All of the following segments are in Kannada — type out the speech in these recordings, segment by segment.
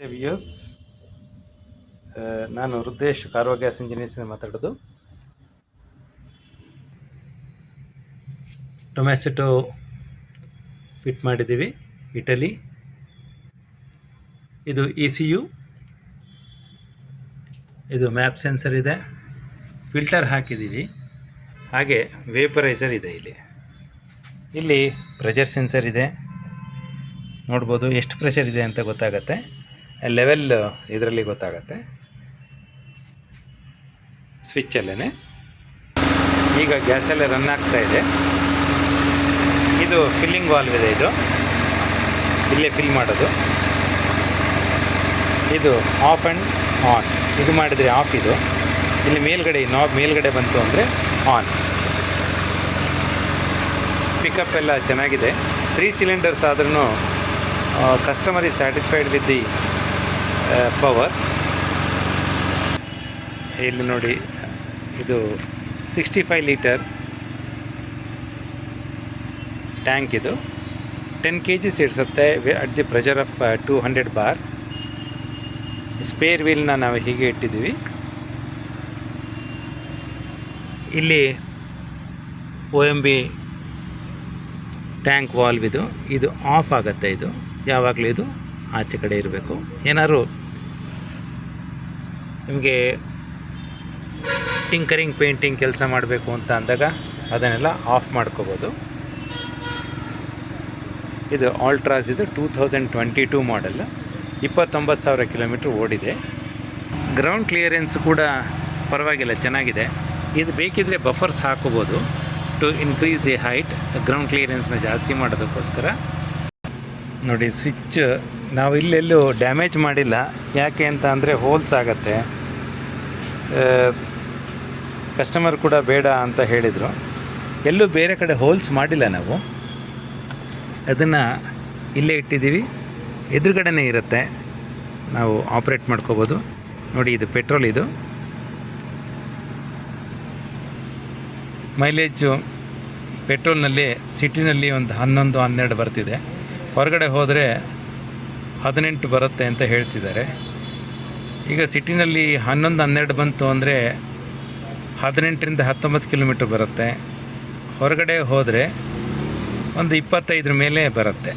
ವ್ಯೂಸ್ ನಾನು ರುದ್ದೇಶ್ ಕಾರ್ವಾ ಗ್ಯಾಸ್ ಇಂಜಿನಿಯರ್ಸಿಂದ ಮಾತಾಡೋದು. ಟೊಮ್ಯಾಸಿಟೊ ಫಿಟ್ ಮಾಡಿದ್ದೀವಿ ಇಟಲಿ ಇದು ಇ ಸಿ ಯು ಇದು ಮ್ಯಾಪ್ ಸೆನ್ಸರ್ ಇದೆ. ಫಿಲ್ಟರ್ ಹಾಕಿದ್ದೀವಿ. ಹಾಗೆ ವೇಪರೈಸರ್ ಇದೆ ಇಲ್ಲಿ. ಇಲ್ಲಿ ಪ್ರೆಷರ್ ಸೆನ್ಸರ್ ಇದೆ. ನೋಡ್ಬೋದು ಎಷ್ಟು ಪ್ರೆಷರ್ ಇದೆ ಅಂತ ಗೊತ್ತಾಗತ್ತೆ. ಲೆವೆಲ್ ಇದರಲ್ಲಿ ಗೊತ್ತಾಗತ್ತೆ. ಸ್ವಿಚ್ಚಲ್ಲೇ ಈಗ ಗ್ಯಾಸಲ್ಲೇ ರನ್ ಆಗ್ತಾ ಇದೆ. ಇದು ಫಿಲ್ಲಿಂಗ್ ವಾಲ್ವ್ ಇದೆ ಇದು. ಇಲ್ಲೇ ಫಿಲ್ ಮಾಡೋದು. ಇದು ಆಫ್ ಆ್ಯಂಡ್ ಆನ್ ಇದು ಮಾಡಿದರೆ ಆಫ್ ಇದು. ಇಲ್ಲಿ ಮೇಲ್ಗಡೆ ನಾಬ್ ಮೇಲ್ಗಡೆ ಬಂತು ಅಂದರೆ ಆನ್ ಪಿಕಪ್ ಎಲ್ಲ ಚೆನ್ನಾಗಿದೆ. ತ್ರೀ ಸಿಲಿಂಡರ್ಸ್ ಆದ್ರೂ customer is satisfied with the power ಇಲ್ಲಿ ನೋಡಿ, ಇದು ಸಿಕ್ಸ್ಟಿ ಫೈವ್ ಲೀಟರ್ ಟ್ಯಾಂಕ್ ಇದು ten K G ಇಡಿಸುತ್ತೆ at the pressure of two hundred bar spare ವೀಲ್ನ ನಾವು ಹೀಗೆ ಇಟ್ಟಿದ್ದೀವಿ. ಇಲ್ಲಿ O M B tank valve ಇದು. ಇದು ಆಫ್ ಆಗುತ್ತೆ ಇದು. ಯಾವಾಗಲೂ ಇದು ಆಚೆ ಕಡೆ ಇರಬೇಕು. ಏನಾದ್ರು ನಿಮಗೆ ಟಿಂಕರಿಂಗ್, ಪೇಂಟಿಂಗ್ ಕೆಲಸ ಮಾಡಬೇಕು ಅಂತ ಅಂದಾಗ ಅದನ್ನೆಲ್ಲ ಆಫ್ ಮಾಡ್ಕೋಬೋದು. ಇದು ಆಲ್ಟ್ರಾಸ್ ಇದು two thousand twenty two model ಇಪ್ಪತ್ತೊಂಬತ್ತು ಸಾವಿರ ಕಿಲೋಮೀಟ್ರ್ ಓಡಿದೆ. ಗ್ರೌಂಡ್ ಕ್ಲಿಯರೆನ್ಸ್ ಕೂಡ ಪರವಾಗಿಲ್ಲ, ಚೆನ್ನಾಗಿದೆ. ಇದು ಬೇಕಿದ್ದರೆ ಬಫರ್ಸ್ ಹಾಕೋಬೋದು. To increase the height ground ಕ್ಲಿಯರೆನ್ಸ್ನ ಜಾಸ್ತಿ ಮಾಡೋದಕ್ಕೋಸ್ಕರ. ನೋಡಿ, ಸ್ವಿಚ್ ನಾವು ಇಲ್ಲೆಲ್ಲೂ ಡ್ಯಾಮೇಜ್ ಮಾಡಿಲ್ಲ. ಯಾಕೆ ಅಂತ ಅಂದರೆ ಹೋಲ್ಸ್ ಆಗುತ್ತೆ. ಕಸ್ಟಮರ್ ಕೂಡ ಬೇಡ ಅಂತ ಹೇಳಿದರು. ಎಲ್ಲೂ ಬೇರೆ ಕಡೆ ಹೋಲ್ಸ್ ಮಾಡಿಲ್ಲ ನಾವು. ಅದನ್ನು ಇಲ್ಲೇ ಇಟ್ಟಿದ್ದೀವಿ. ಎದುರುಗಡೆನೇ ಇರುತ್ತೆ. ನಾವು ಆಪ್ರೇಟ್ ಮಾಡ್ಕೋಬೋದು. ನೋಡಿ, ಇದು ಪೆಟ್ರೋಲ್ ಇದು. ಮೈಲೇಜು ಪೆಟ್ರೋಲ್ನಲ್ಲಿ ಸಿಟಿನಲ್ಲಿ ಒಂದು ಹನ್ನೊಂದು, ಹನ್ನೆರಡು ಬರ್ತಿದೆ. ಹೊರಗಡೆ ಹೋದರೆ ಹದಿನೆಂಟು ಬರುತ್ತೆ ಅಂತ ಹೇಳ್ತಿದ್ದಾರೆ. ಈಗ ಸಿಟಿನಲ್ಲಿ ಹನ್ನೊಂದು, ಹನ್ನೆರಡು ಬಂತು ಅಂದರೆ ಹದಿನೆಂಟರಿಂದ ಹತ್ತೊಂಬತ್ತು ಕಿಲೋಮೀಟ್ರ್ ಬರುತ್ತೆ. ಹೊರಗಡೆ ಹೋದರೆ ಒಂದು ಇಪ್ಪತ್ತೈದರ ಮೇಲೆ ಬರುತ್ತೆ.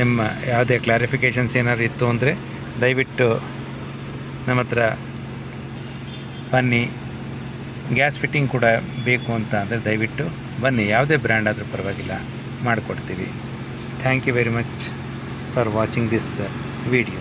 ನಿಮ್ಮ ಯಾವುದೇ ಕ್ಲಾರಿಫಿಕೇಷನ್ಸ್ ಏನಾದ್ರು ಇತ್ತು ಅಂದರೆ ದಯವಿಟ್ಟು ನಮ್ಮ ಹತ್ರ ಬನ್ನಿ. ಗ್ಯಾಸ್ ಫಿಟ್ಟಿಂಗ್ ಕೂಡ ಬೇಕು ಅಂತ ಅಂದರೆ ದಯವಿಟ್ಟು ಬನ್ನಿ. ಯಾವುದೇ ಬ್ರ್ಯಾಂಡ್ ಆದರೂ ಪರವಾಗಿಲ್ಲ. ಮಾಡಿಕೊಡ್ತೀವಿ. Thank you very much for watching this video